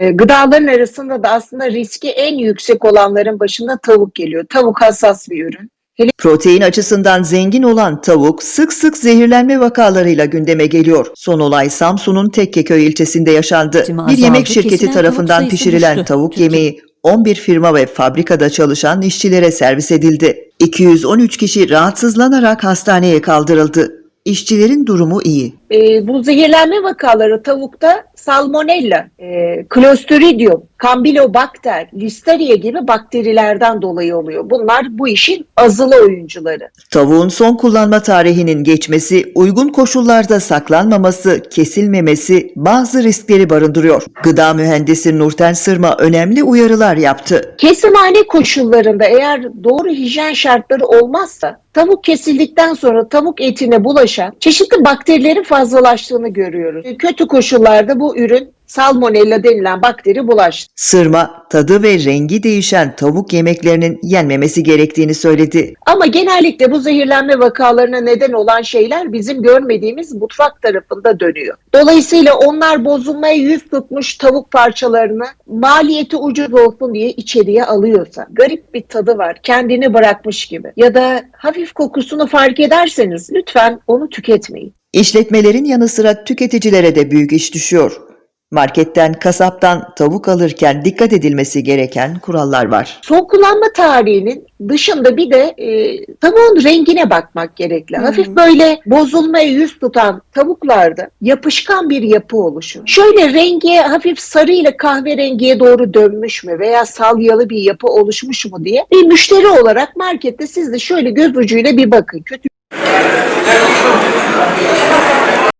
E, Gıdaların arasında da aslında riski en yüksek olanların başında tavuk geliyor. Tavuk hassas bir ürün. Protein açısından zengin olan tavuk sık sık zehirlenme vakalarıyla gündeme geliyor. Son olay Samsun'un Tekkeköy ilçesinde yaşandı. Üretimi Bir yemek şirketi tarafından pişirilen düştü. tavuk Türkiye- yemeği 11 firma ve fabrikada çalışan işçilere servis edildi. 213 kişi rahatsızlanarak hastaneye kaldırıldı. İşçilerin durumu iyi. E, bu zehirlenme vakaları tavukta salmonella, e, clostridium, campylobacter, listeria gibi bakterilerden dolayı oluyor. Bunlar bu işin azılı oyuncuları. Tavuğun son kullanma tarihinin geçmesi, uygun koşullarda saklanmaması, kesilmemesi bazı riskleri barındırıyor. Gıda mühendisi Nurten Sırma önemli uyarılar yaptı. Kesimhane koşullarında eğer doğru hijyen şartları olmazsa tavuk kesildikten sonra tavuk etine bulaşan çeşitli bakterilerin fazlalaştığını görüyoruz. Kötü koşullarda bu ürün salmonella denilen bakteri bulaştı. Sırma, tadı ve rengi değişen tavuk yemeklerinin yenmemesi gerektiğini söyledi. Ama genellikle bu zehirlenme vakalarına neden olan şeyler bizim görmediğimiz mutfak tarafında dönüyor. Dolayısıyla onlar bozulmaya yüz tutmuş tavuk parçalarını maliyeti ucuz olsun diye içeriye alıyorsa, garip bir tadı var, kendini bırakmış gibi ya da hafif kokusunu fark ederseniz lütfen onu tüketmeyin. İşletmelerin yanı sıra tüketicilere de büyük iş düşüyor. Marketten, kasaptan tavuk alırken dikkat edilmesi gereken kurallar var. Son kullanma tarihinin dışında bir de e, tavuğun rengine bakmak gerekli. Hı. Hafif böyle bozulmaya yüz tutan tavuklarda yapışkan bir yapı oluşur. Şöyle rengi hafif sarı ile kahverengiye doğru dönmüş mü veya salyalı bir yapı oluşmuş mu diye bir müşteri olarak markette siz de şöyle göz ucuyla bir bakın. Kötü